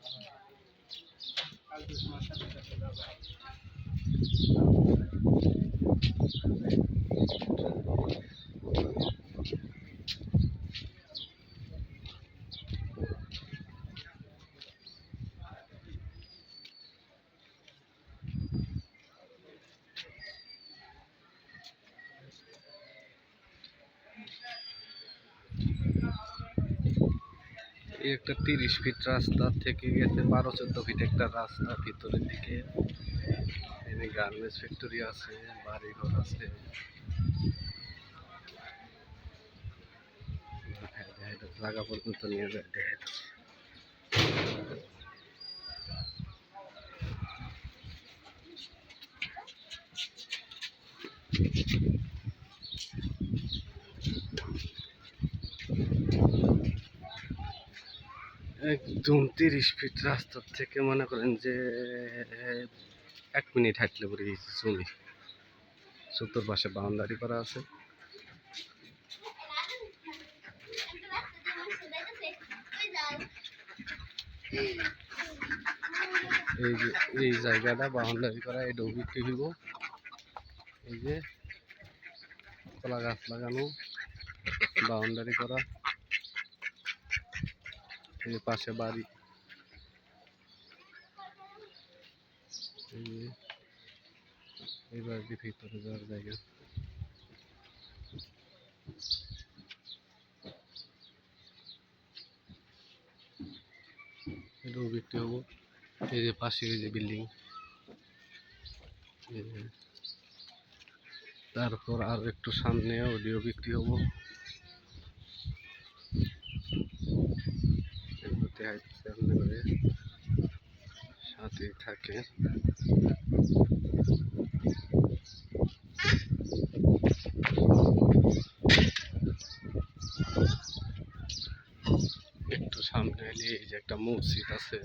Thank you. একটা তিরিশ fit রাস্তা থেকে গেছে, বারো চোদ্দ ফিট একটা রাস্তা ভিতরের দিকে। এখানে গার্মেন্টস ফ্যাক্টরি আছে, বাড়িঘর আছে। জায়গা পর্যন্ত নিয়ে যায় একদম তিরিশ ফিট রাস্তার থেকে মনে করেন যে, এক মিনিট হাঁটলে পরে এই জমি। চতুর্পাশে বাউন্ডারি করা আছে। এই যে, এই জায়গাটা বাউন্ডারি করা এটাও বিক্রি হইব এই যে, কলা গাছ লাগানো, বাউন্ডারি করা। এই পাশে বাড়ি। এই বাড়ির ভিতরে যাওয়ার জায়গা। এটাও বিক্রি হব। এই যে পাশে যে বিল্ডিং। তারপর আর একটু সামনে ওডিও বিক্রি হব। এগুলোতে হাইটছে করে সাথে থাকে। একটু সামনে এলে এই যে একটা মসজিদ আছে।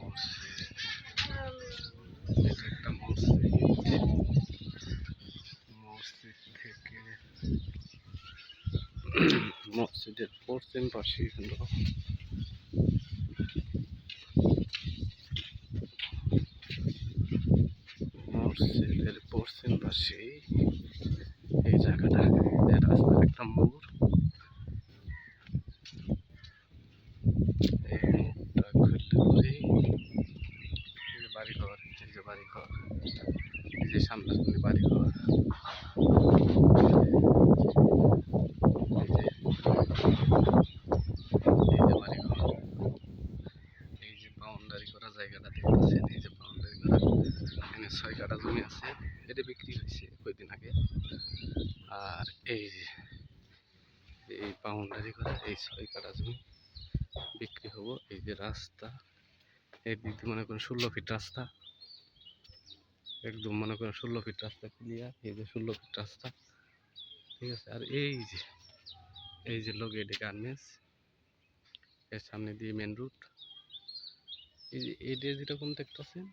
মসজিদ একটা মসজিদ। মসজিদ থেকে মসজিদের পশ্চিম পাশে হলো মসজিদের পশ্চিম পাশে এই জায়গাটা রাস্তার একটা মোড়। এই মোড়টা খুললে পরে বাড়ি ঘর যে সামনাসামনি বাড়ি ঘর এই যে এই যে বাড়ি ঘর এই যে বাউন্ডারি করা জায়গাটা দেখতেছেন এই যে বাউন্ডারি করা এখানে ছয় কাটা জমি আছে এটা বিক্রি হয়েছে কয়েকদিন আগে আর এই যে এই বাউন্ডারি করা, এই ছয় কাটা জমি বিক্রি হব। এই যে রাস্তা, এই দিক দিয়ে মনে করেন ষোলো ফিট রাস্তা। একদম মনে করেন ষোলো ফিট রাস্তা ক্লিয়ার এই যে ষোলো ফিট রাস্তা। ঠিক আছে? আর এই যে এই যে লোক এটি গার্মেন্টস এর সামনে দিয়ে মেন রুট এই যে এইটা যেরকম দেখতেছেন,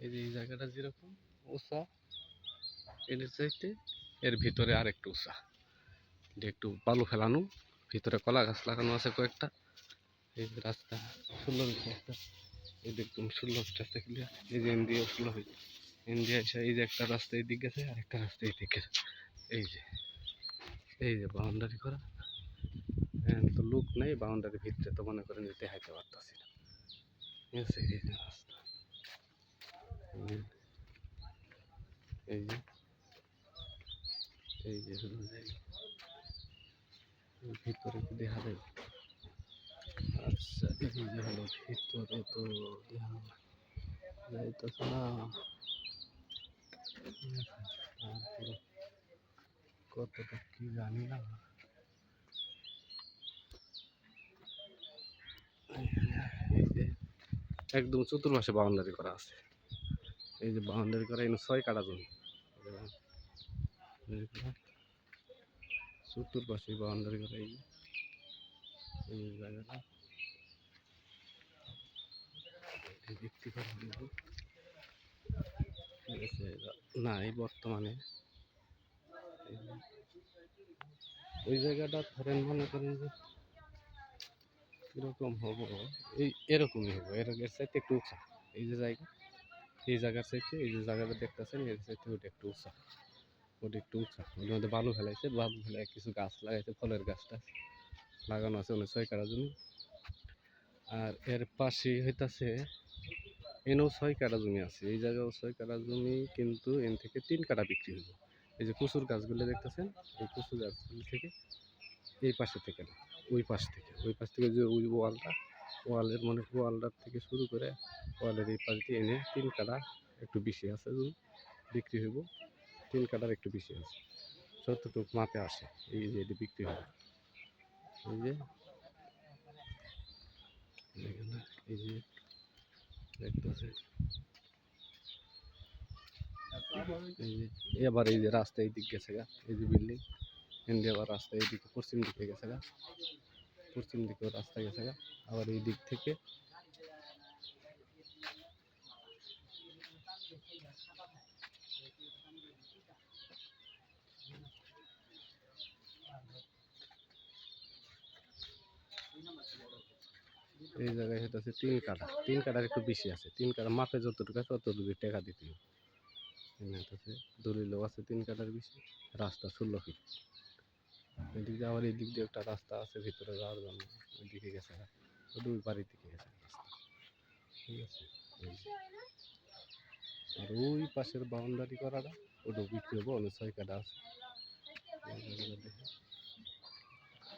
এই যে এই জায়গাটা যেরকম উঁচা এর চাইতে এর ভিতরে আর একটু উঁচা একটু বালু ফেলানো, ভিতরে কলা গাছ লাগানো আছে কয়েকটা। এই রাস্তা ফিট রাস্তা এই ফিট রাস্তা এই যে ইন্ডিয়া ফিট ইন্ডিয়া এসে এই যে একটা রাস্তা এই দিক গেছে আর একটা রাস্তা এই দিক গেছে। এই যে এই যে বাউন্ডারি করা। তো লুক নেই বাউন্ডারির ভিতরে তো মনে করেন যেতে হাইতে পারতাছি না। ঠিক আছে এই যে রাস্তা এই যে এই যে এই যে হলো জায়গা এর ভিতরে কি দেখা যায় আচ্ছা এই যে হলো ভিতরে তো যাইতেছে কতটা কি জানি না। এই একদম চতুর্মাসে বাউন্ডারি করা আছে। এই যে বাউন্ডারি করা এখানে ছয় কাটা জমি। এই চতুর্পাশে বাউন্ডারি করা, এই এই জায়গাটা। বিক্রি করা হলো ঠিক না, এই বর্তমানে। ওই জায়গাটা ধরেন মনে করেন যে এরকম হব, এই এরকমই হব এরকম এর চাইতে একটু উঁচা। এই যে জায়গা, এই জায়গার চাইতে, এই যে জায়গাটা দেখতেছেন, এর চাইতে ওটা একটু উঁচা। ওটা একটু উঁচা। ওটার মধ্যে বালু ফেলাইছে, বালু ফেলাই কিছু গাছ লাগাইছে, ফলের গাছটা লাগানো আছে অনেক ছয় কাটা জমি। আর এর পাশে হইতাছে এনেও ছয় কাটা জমি আছে। এই জায়গাও ছয় কাটা জমি কিন্তু এন থেকে তিন কাটা বিক্রি হইব। এই যে কচুর গাছগুলো দেখতেছেন, এই কচুর গাছগুলি থেকে এই পাশে থেকে ওই পাশ থেকে, ওই পাশ থেকে যে ওই ওয়ালটা, ওয়ালের মনে ওয়ালটার থেকে শুরু করে ওয়ালের এই পাশ দিয়ে এনে তিন কাটা একটু বেশি আছে জমি, বিক্রি হইব। তিন কাটার একটু বেশি আছে। যতটুকু মাপে আসে, এই যে এটি বিক্রি হবে এই যে এই যে দেখতেছে এই যে এবার এই যে রাস্তা এই দিক গেছে গা এই যে বিল্ডিং এন্ডে আবার রাস্তা এই দিকে পশ্চিম দিকে গেছে গা পশ্চিম দিকেও রাস্তা গেছে গা আবার এই দিক থেকে এই জায়গায় সেটা হচ্ছে তিন কাটা তিন কাটার একটু বেশি আছে। তিন কাটা মাপে যতটুকু আছে ততটুকু টাকা দিতে হবে। আছে দলিলও আছে তিন কাটার বেশি, রাস্তা ষোলো ফিট। এদিক দিয়ে আবার এই দিক দিয়ে একটা রাস্তা আছে, ভিতরে যাওয়ার জন্য। ওইদিকে গেছে দুই বাড়ির দিকে গেছে রাস্তা। ঠিক আছে? আর ওই পাশের বাউন্ডারি করাটা, ওটা বিক্রি হব অনেক ছয় কাটা আছে।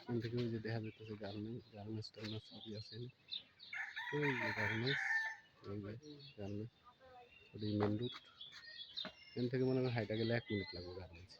এখান থেকে ওই যে দেখা যাচ্ছে গার্মেন্টস গার্মেন্টস টার্মেন্টস সবই আছে। ওই যে গার্মেন্টস, ওই যে গার্মেন্টস ওই মেন রুট এখান থেকে মনে হয় হাইটা গেলে এক মিনিট লাগবে গার্মেন্টস।